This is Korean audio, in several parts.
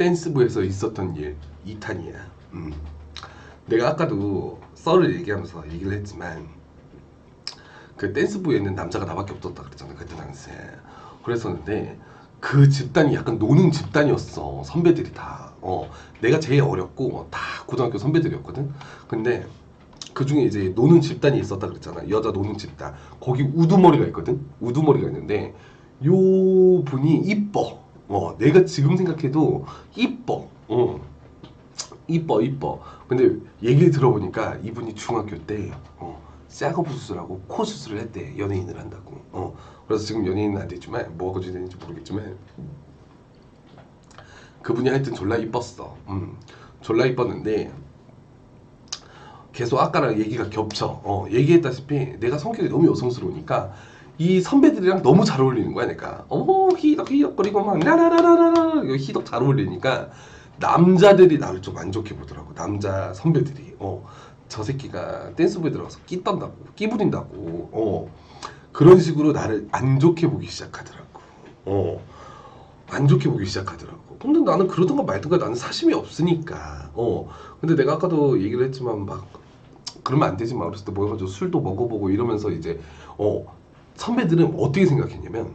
댄스부에서 있었던 일 2탄이야. 음. 내가 아까도 썰을 얘기하면서 얘기를 했지만 그 댄스부에 있는 남자가 나밖에 없었다 그랬잖아 그때 당시에. 그랬었는데 그 집단이 약간 노는 집단이었어 선배들이 다. 어 내가 제일 어렸고 다 고등학교 선배들이었거든. 근데 그 중에 이제 노는 집단이 있었다 그랬잖아 여자 노는 집단. 거기 우두머리가 있거든. 우두머리가 있는데 요 분이 이뻐. 어, 내가 지금 생각해도 이뻐. 어. 이뻐, 이뻐. 근데 얘기를 들어보니까 이분이 중학교 때 어, 쌍꺼풀 수술하고 코 수술을 했대. 연예인을 한다고. 어. 그래서 지금 연예인은 안 됐지만 뭐가 되는지 모르겠지만 그분이 하여튼 졸라 이뻤어. 음. 졸라 이뻤는데 계속 아까랑 얘기가 겹쳐. 어, 얘기했다시피 내가 성격이 너무 여성스러우니까 이 선배들이랑 너무 잘 어울리는 거야, 내가. 어머, 희덕, 희덕거리고 막, 라라라라라라, 이거 희덕 잘 어울리니까 남자들이 나를 좀 안 좋게 보더라고. 남자 선배들이. 어, 저 새끼가 댄스부에 들어가서 끼 떤다고, 끼 부린다고. 어, 그런 식으로 나를 안 좋게 보기 시작하더라고. 어, 안 좋게 보기 시작하더라고. 근데 나는 그러던가 말던가 나는 사심이 없으니까. 어, 근데 내가 아까도 얘기를 했지만 막 그러면 안 되지 막 어렸을 때 모여가지고 술도 먹어보고 이러면서 이제 어 선배들은 어떻게 생각했냐면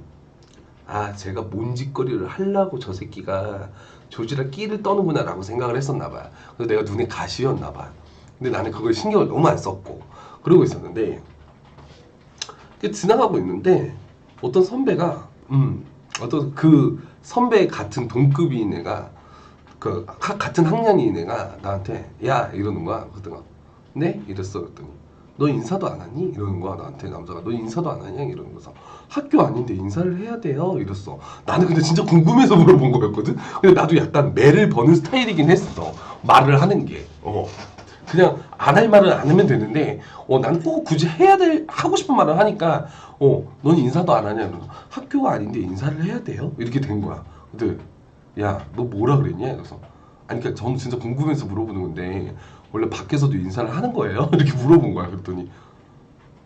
아 제가 뭔짓거리를 하려고 저 새끼가 조지라 끼를 떠는구나 라고 생각을 했었나 봐. 그래서 내가 눈에 가시였나 봐. 근데 나는 그걸 신경을 너무 안 썼고 그러고 있었는데 지나가고 있는데 어떤 선배가 음 어떤 그 선배 같은 동급인 애가 그 하- 같은 학년인 애가 나한테 야 이러는 거야. 그랬더니 네 이랬어 그랬더니 너 인사도 안 하니 이러는 거야 나한테 남자가 너 인사도 안 하냐 이러는 거서 학교 아닌데 인사를 해야 돼요 이랬어. 나는 근데 진짜 궁금해서 물어본 거였거든. 근데 나도 약간 매를 버는 스타일이긴 했어. 말을 하는 게. 어. 그냥 안 할 말은 안 하면 되는데 어 난 꼭 굳이 해야 될 하고 싶은 말을 하니까 어넌 인사도 안 하냐 그래서 학교가 아닌데 인사를 해야 돼요 이렇게 된 거야 근데 야 너 뭐라 그랬냐 그래서 아니 그러니까 저는 진짜 궁금해서 물어보는 건데 원래 밖에서도 인사를 하는 거예요? 이렇게 물어본 거야. 그랬더니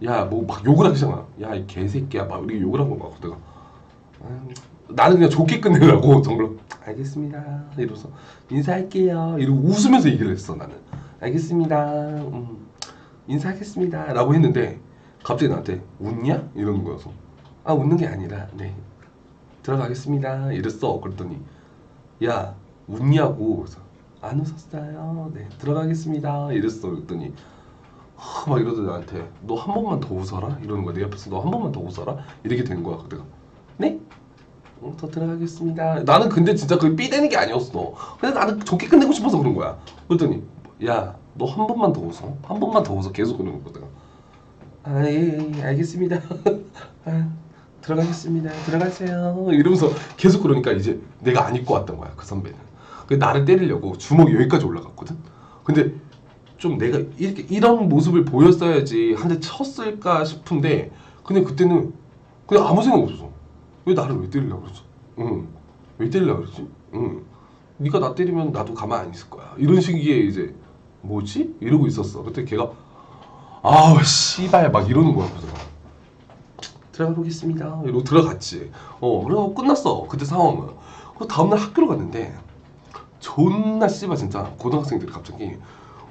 야 뭐 막 욕을 하기 시작하 야이 개새끼야. 막 이렇게 욕을 한 거야. 내가 아, 나는 그냥 좋게 끝내려고 정말 알겠습니다. 이러면서 인사할게요. 이러고 웃으면서 얘기를 했어 나는. 알겠습니다. 음, 인사하겠습니다. 라고 했는데 갑자기 나한테 웃냐? 이러는 거여서. 아 웃는 게 아니라 네. 들어가겠습니다. 이랬어. 그랬더니 야 웃냐고 그래서 안 웃었어요 네 들어가겠습니다 이랬어 그랬더니 하, 막 이러더니 나한테 너 한 번만 더 웃어라 이러는 거야 내 옆에서 너 한 번만 더 웃어라 이렇게 된 거야 그때가 네? 어, 더 들어가겠습니다. 나는 근데 진짜 그게 삐대는 게 아니었어. 근데 나는 좋게 끝내고 싶어서 그런 거야. 그랬더니 야, 너 한 번만 더 웃어. 한 번만 더 웃어. 계속 그러는 거야. 아, 예, 예, 알겠습니다. 아, 들어가겠습니다. 들어가세요. 이러면서 계속 그러니까 이제 내가 안 입고 왔던 거야. 그 선배는. 그 나를 때리려고 주먹이 여기까지 올라갔거든. 근데 좀 내가 이렇게 이런 모습을 보였어야지 한 대 쳤을까 싶은데 근데 그때는 그냥 아무 생각 없었어. 왜 나를 왜 때리려고 그러지? 응. 왜 때리려고 그러지? 응. 네가 나 때리면 나도 가만 안 있을 거야. 이런 식의 이제 뭐지? 이러고 있었어. 그때 걔가 아우 씨발 막 이러는 거야. 그래서 들어가 보겠습니다. 이러고 들어갔지. 어, 그래서 끝났어. 그때 상황은. 그 다음날 학교로 갔는데 존나 씨발 진짜 고등학생들이 갑자기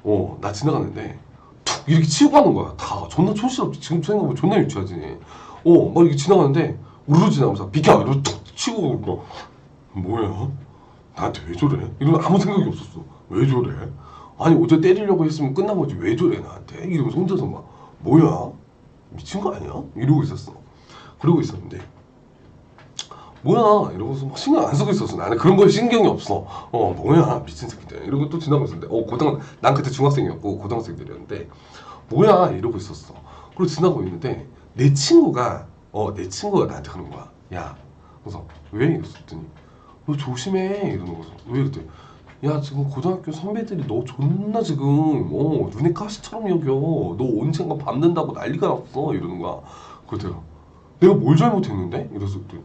어, 나 지나갔는데 툭 이렇게 치고 가는 거야. 다 존나 촌스럽지. 지금 생각하면 존나 유치하지. 어, 막 이렇게 지나가는데 우르르 지나가면서 비켜 이러고 툭 치고 막 뭐야? 나한테 왜 저래? 이러면 아무 생각이 없었어. 왜 저래? 아니 어제 때리려고 했으면 끝난 거지 왜 저래 나한테? 이러면서 혼자서 막 뭐야? 미친 거 아니야? 이러고 있었어. 그러고 있었는데 뭐야? 이러고서 막 신경 안 쓰고 있었어. 나는 그런 거에 신경이 없어. 어 뭐야? 미친 새끼들. 이러고 또 지나고 있었는데 어 고등 난 그때 중학생이었고 고등학생들이었는데 뭐야? 이러고 있었어. 그리고 지나고 있는데 내 친구가 어 내 친구가 나한테 그런 거야. 야. 그래서 왜 이랬더니 너 조심해. 이러는 거죠. 왜 이랬더니 야 지금 고등학교 선배들이 너 존나 지금 어 눈에 가시처럼 여겨. 너 언젠가 밟는다고 난리가 났어. 이러는 거야. 그래서 내가 뭘 잘못했는데? 이래서 그랬더니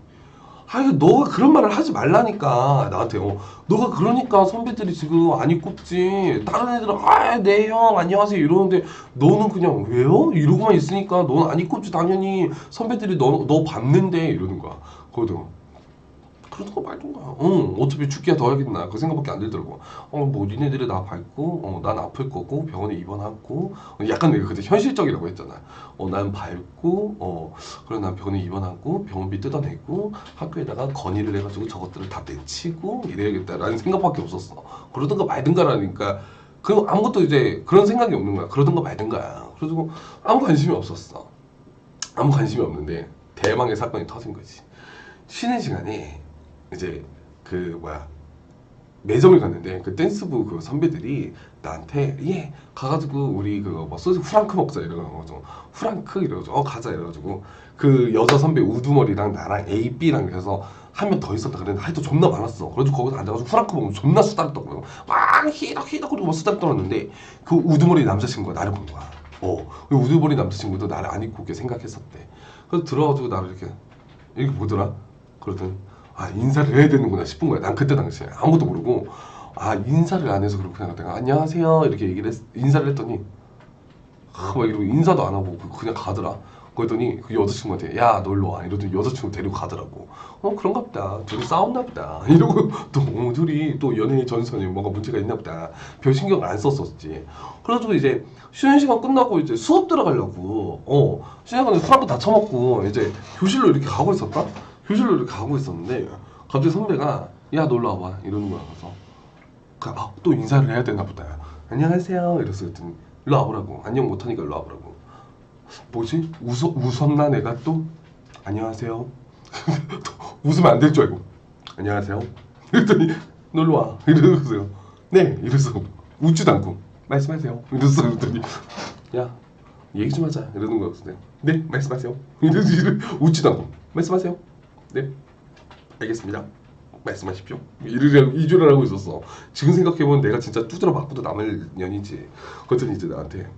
아유 너가 그런 말을 하지 말라니까 나한테. 어 너가 그러니까 선배들이 지금 안 입고 지. 다른 애들은 아네 형 안녕하세요 이러는데 너는 그냥 왜요? 이러고만 있으니까 너는 안 입고 지 당연히. 선배들이 너너 봤는데 이러는 거야. 그러더니 그러던가 말던가. 응, 어차피 죽기야 더 하겠나. 그 생각밖에 안 들더라고. 어, 뭐 니네들이 나 밟고, 어, 난 아플 거고, 병원에 입원하고, 어, 약간 내가 그때 현실적이라고 했잖아. 어, 난 밟고, 어, 그래 난 병원에 입원하고, 병원비 뜯어내고, 학교에다가 건의를 해가지고 저것들을 다 내치고 이래야겠다라는 생각밖에 없었어. 그러던가 말든가라니까. 그 아무것도 이제 그런 생각이 없는 거야. 그러던가 말든가야. 그래가지고 아무 관심이 없었어. 아무 관심이 없는데 대망의 사건이 터진 거지. 쉬는 시간에 이제 그 뭐야 매점을 갔는데 그 댄스부 그 선배들이 나한테 예 가가지고 우리 그거 뭐 소주 프랑크 먹자. 이래가지고 프랑크? 이래가지고 어 가자. 이래가지고 그 여자 선배 우두머리랑 나랑 A B랑 해서 한 명 더 있었다 그랬는데 하여튼 존나 많았어. 그래가지고 거기서 앉아가지고 프랑크 먹으면 존나 수다를 떨고 막 히덕 히덕 그러고 막 수다를 떨었는데 그 우두머리 남자친구가 나를 본 거야. 어. 그 우두머리 남자친구도 나를 안 입고 이렇게 생각했었대. 그래서 들어가지고 나를 이렇게 이렇게 보더라. 그러더니 아 인사를 해야 되는구나 싶은 거야. 난 그때 당시에 아무도 모르고 아 인사를 안 해서 그냥 내가 안녕하세요 이렇게 얘기를 했, 인사를 했더니 아, 막 이러고 인사도 안 하고 그- 그냥 가더라. 그랬더니 그 여자친구한테 야 놀러 와 이러더니 여자친구 데리고 가더라고. 어 그런가 보다. 둘이 싸웠나 보다. 이러고 또 어, 둘이 또 연애 전선에 뭔가 문제가 있나 보다. 별 신경을 안 썼었지. 그래가지고 이제 쉬는 시간 끝나고 이제 수업 들어가려고 어 쉬는 시간에 술 한번 다 처먹고 이제 교실로 이렇게 가고 있었다. 교실로 이렇게 가고 있었는데 갑자기 선배가 야 놀러 와봐. 이러는 거야. 그래서 그, 아, 또 인사를 해야 되나 보다 안녕하세요. 이랬어 그랬더니 일로 와보라고. 안녕 못하니까 일로 와보라고. 뭐지? 웃어, 웃었나? 내가 또 안녕하세요. 또 웃으면 안 될 줄 알고 안녕하세요. 그랬더니 놀러 와. 이러세요. 네. 이래서 웃지도 않고 말씀하세요. 이랬어 그랬더니 야 얘기 좀 하자. 이러는 거였어 네. 말씀하세요. 이러지 웃지도 않고 말씀하세요 네. 알겠습니다. 말씀하십시오. 이러려고 이주를 하고 있었어. 지금 생각해보면 내가 진짜 두드러 맞고도 남을 년이지. 그랬더니 이제 나한테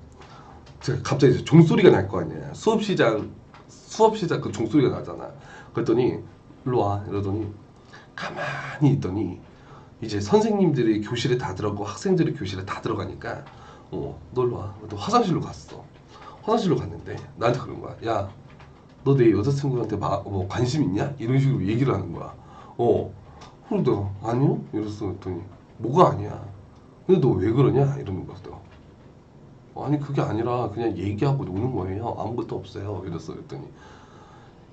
제가 갑자기 이제 종소리가 날 거 아니야. 수업 시작 수업 시작 그 종소리가 나잖아. 그랬더니 일로 와. 이러더니 가만히 있더니 이제 선생님들이 교실에 다 들어가고 학생들이 교실에 다 들어가니까 어 놀러 와. 또 화장실로 갔어. 화장실로 갔는데 나한테 그런 거야. 야 너 내 여자친구한테 마, 뭐 관심 있냐? 이런 식으로 얘기를 하는 거야. 어. 그럼 내가 아니요? 이랬어 그랬더니 뭐가 아니야? 근데 너 왜 그러냐? 이러는 거야. 내가 아니 그게 아니라 그냥 얘기하고 노는 거예요. 아무것도 없어요. 이랬어 그랬더니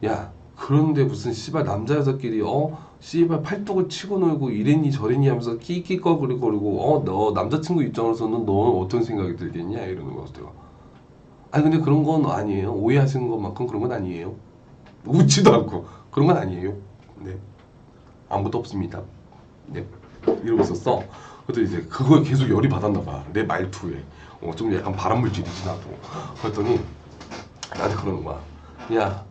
야 그런데 무슨 씨발 남자 여자끼리 어 씨발 팔뚝을 치고 놀고 이랬니 저랬니 하면서 끼끼거리거리고 어 너 남자친구 입장에서는 너 어떤 생각이 들겠냐 이러는. 내가 아니 근데 그런 건 아니에요. 오해하시는 것만큼 그런 건 아니에요. 웃지도 않고 그런 건 아니에요. 네 아무것도 없습니다. 네 이러고 있었어. 그랬더니 이제 그거에 계속 열이 받았나 봐. 내 말투에 어, 좀 약간 발암물질이지 나도. 그랬더니 나한테 그러는 거야. 야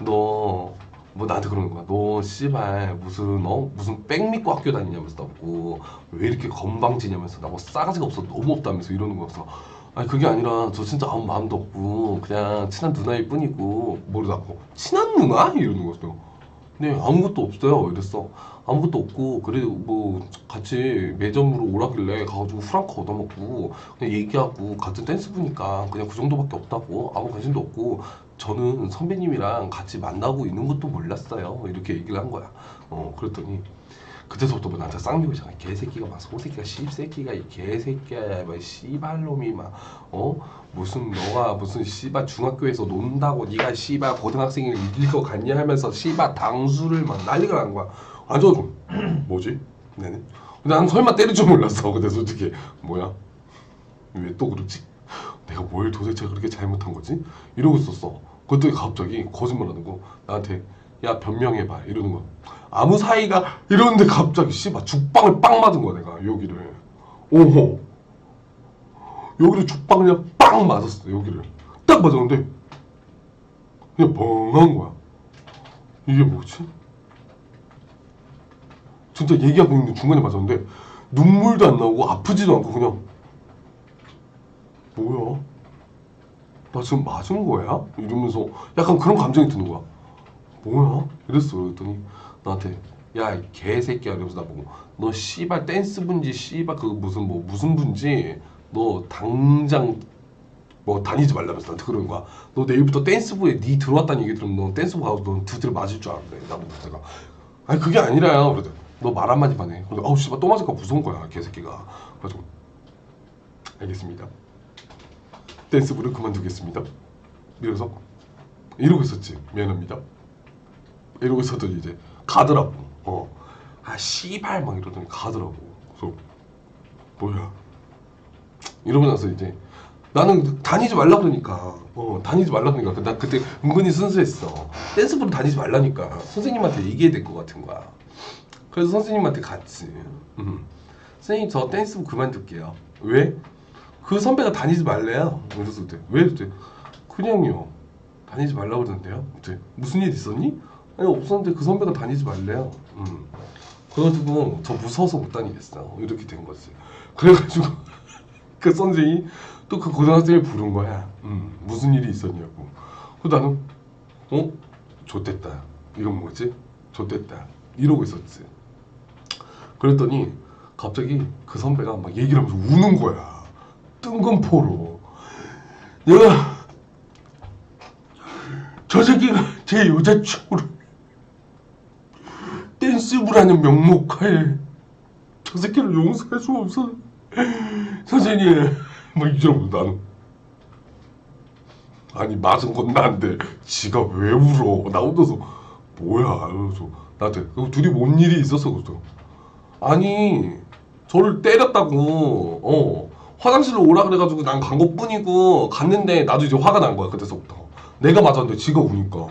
너 뭐 나한테 그러는 거야. 너 씨발 무슨 어 무슨 백 믿고 학교 다니냐면서 나보고 왜 이렇게 건방지냐면서 나뭐 싸가지가 없어 너무 없다면서 이러는 거였어. 아니 그게 아니라 저 진짜 아무 마음도 없고 그냥 친한 누나일 뿐이고. 모르다고 친한 누나? 이러는 거였어. 네 아무것도 없어요. 이랬어. 아무것도 없고 그래도 뭐 같이 매점으로 오라길래 가가지고 프랑크 얻어먹고 그냥 얘기하고 같은 댄스부니까 그냥 그 정도밖에 없다고. 아무 관심도 없고. 저는 선배님이랑 같이 만나고 있는 것도 몰랐어요. 이렇게 얘기를 한 거야. 어 그랬더니 그때서부터 뭐 나한테 쌍욕이 잖아 개새끼가 막 소새끼가 씹새끼가 이 개새끼야 막 씨발놈이 막어? 무슨 너가 무슨 씨발 중학교에서 논다고 네가 씨발 고등학생을 이길 것 같냐 하면서 씨발 당수를 막 난리가 난 거야. 완전 뭐지? 네네. 근데 난 설마 때릴 줄 몰랐어. 근데 솔직히. 뭐야? 왜 또 그러지? 내가 뭘 도대체 그렇게 잘못한 거지? 이러고 있었어. 그랬더니 갑자기 거짓말하는 거. 나한테 야 변명해봐 이러는 거야 아무 사이가 이러는데 갑자기 씨발 죽빵을 빵 맞은 거야 내가 여기를 오호 여기를 죽빵 그냥 빵 맞았어 여기를 딱 맞았는데 그냥 멍한 거야 이게 뭐지? 진짜 얘기하고 있는 중간에 맞았는데 눈물도 안 나오고 아프지도 않고 그냥 뭐야? 나 지금 맞은 거야? 이러면서 약간 그런 감정이 드는 거야. 뭐야? 이랬어. 그랬더니 나한테 야, 이 개새끼야. 이러면서 나보고 너 씨발 댄스 분지 씨발 그 무슨 뭐 무슨 분지 너 당장 뭐 다니지 말라면서 나한테 그러는 거야. 너 내일부터 댄스부에 네 들어왔다는 얘기 들으면 너 댄스부 가서 너 두드려 맞을 줄 알았네. 나보고 내가 아니 그게 아니라요. 그래도 너말 한마디만 해. 그래서 아우 씨발 또 맞을까 무서운 거야 개새끼가. 그래가지고 알겠습니다. 댄스부를 그만두겠습니다. 이래서 이러고 있었지. 미안합니다. 이러고 있었더니 이제 가더라고. 어. 아 씨발 막 이러더니 가더라고. 그래서 뭐야? 이러고 나서 이제 나는 다니지 말라 그러니까 어 다니지 말라 그러니까 나 그때 은근히 순수했어 댄스부를 다니지 말라니까 선생님한테 얘기해야 될 것 같은 거야 그래서 선생님한테 갔지 음. 선생님 저 댄스부 그만둘게요 왜? 그 선배가 다니지 말래요 그래서 그때 왜? 그때 그냥요 다니지 말라 그러던데요 그때 무슨 일 있었니? 아니 없었는데 그 선배가 다니지 말래요 음. 그래가지고 저 무서워서 못 다니겠어 이렇게 된 거지 그래가지고 그 선생이 또 그 고등학생을 부른 거야. 음, 무슨 일이 있었냐고. 그 나는 어? 좋댔다. 이건 뭐지? 좋댔다. 이러고 있었지. 그랬더니 갑자기 그 선배가 막 얘기를 하면서 우는 거야. 뜬금포로. 내가 저 새끼가 제 여자친구를 댄스부라는 명목하에 저 새끼를 용서할 수 없어. 선생님 막 이러면서 나는. 아니 맞은 건 나인데 지가 왜 울어? 나 혼자서 뭐야? 이러면서 나한테. 그 둘이 뭔 일이 있었어 그래서. 아니 저를 때렸다고. 어. 화장실로 오라 그래가지고 난 간 것뿐이고 갔는데 나도 이제 화가 난 거야 그때서부터. 내가 맞았는데 지가 우니까.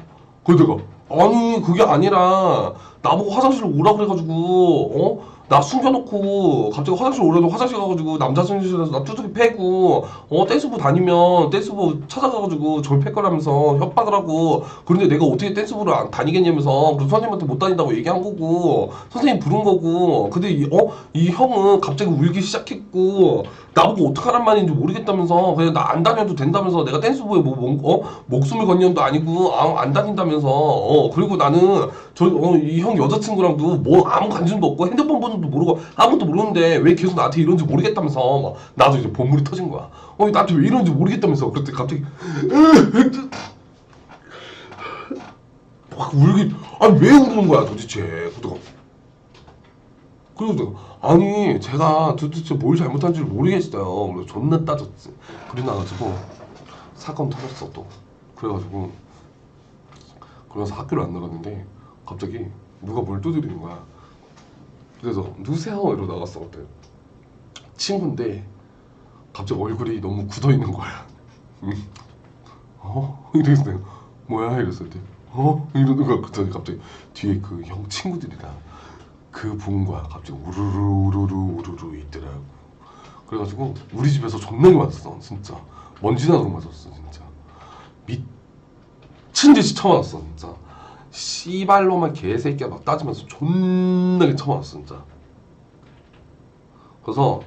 그래서 내가 아니 그게 아니라 나보고 화장실로 오라 그래가지고 어? 나 숨겨놓고 갑자기 화장실 오려고 화장실 가가지고 남자 화장실에서 나 두드기 패고 어 댄스부 다니면 댄스부 찾아가가지고 졸패 거라면서 협박을 하고 그런데 내가 어떻게 댄스부를 안 다니겠냐면서 그래서 선생님한테 못 다닌다고 얘기한 거고 선생님 부른 거고 근데 이, 어? 이 형은 갑자기 울기 시작했고 나보고 어떡하란 말인지 모르겠다면서 그냥 나 안 다녀도 된다면서 내가 댄스부에 뭐, 뭐 어? 목숨을 건 년도 아니고 아, 안 다닌다면서 어 그리고 나는 저이형 여자친구랑도 뭐 아무 관심도 없고 핸드폰 번호도 모르고 아무것도 모르는데 왜 계속 나한테 이런지 모르겠다면서 막 나도 이제 본물이 터진 거야. 어 나한테 왜 이런지 모르겠다면서 그랬더니 갑자기 막 울기 아니 왜 우는 거야 도대체? 그러다가 내가 아니 제가 도대체 뭘 잘못한지를 모르겠어요. 그래서 존나 따졌지. 그래 나가지고 사건 터졌어 또. 그래가지고 그래서 학교를 안 나갔는데 갑자기 누가 뭘 두드리는 거야 그래서 누구세요 이러고 그때. 친구인데 갑자기 얼굴이 너무 굳어 있는 거야. 응. 어? 이랬어 내가 뭐야? 이랬을 때. 어? 이러는 거야 그랬더니 갑자기. 뒤에 그 형 친구들이랑 그 분과 갑자기 우르르 우르르 우르르 있더라고. 그래가지고 우리 집에서 존나게 맞았어 진짜. 먼지 나도록 맞았어 진짜. 미친 듯이 쳐맞았어 진짜 씨발로만 개새끼야 막 따지면서 존나게 쳐맞았어 진짜. 그래서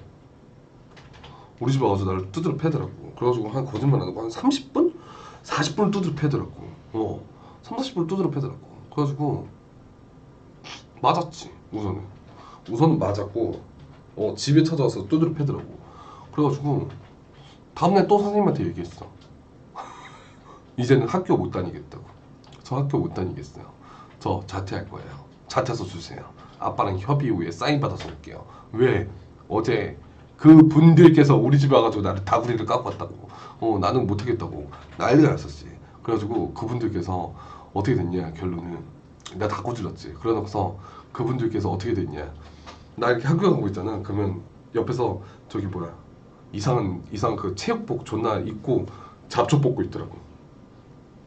우리 집 와가지고 나를 두드려 패더라고. 그래가지고 한 거짓말 안 하고 한 30분? 40분을 두드려 패더라고. 어. 3, 40분을 두드려 패더라고. 그래가지고 맞았지 우선은. 우선은 맞았고 어 집에 찾아와서 두드려 패더라고. 그래가지고 다음날 또 선생님한테 얘기했어. 이제는 학교 못 다니겠다고 저 학교 못 다니겠어요. 저 자퇴할 거예요. 자퇴서 주세요. 아빠랑 협의 후에 사인 받아서 올게요. 왜? 어제 그 분들께서 우리 집에 와가지고 나를 다구리를 깎고 왔다고. 어 나는 못하겠다고. 난리가 났었지. 그래가지고 그분들께서 어떻게 됐냐 결론은. 내가 다 꼬질렀지. 그러고서 그분들께서 어떻게 됐냐. 나 이렇게 학교 가고 있잖아. 그러면 옆에서 저기 뭐야. 이상한 이상한 그 체육복 존나 입고 잡초 뽑고 있더라고.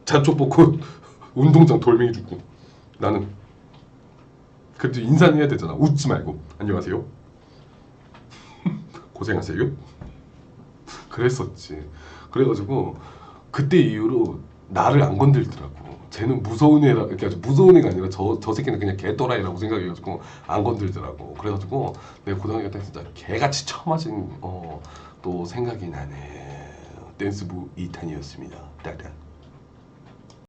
잡초 뽑고 운동장 돌멩이 줍고. 나는 그래도 인사는 해야 되잖아. 웃지 말고. 안녕하세요. 고생하세요. 그랬었지. 그래가지고 그때 이후로 나를 안 건들더라고. 쟤는 무서운 애라 아주 무서운 애가 아니라 저, 저 새끼는 그냥 개또라이라고 생각해가지고 안 건들더라고. 그래가지고 내가 고등학교 때 진짜 개같이 처맞은 어, 또 생각이 나네. 댄스부 2탄이었습니다. 따다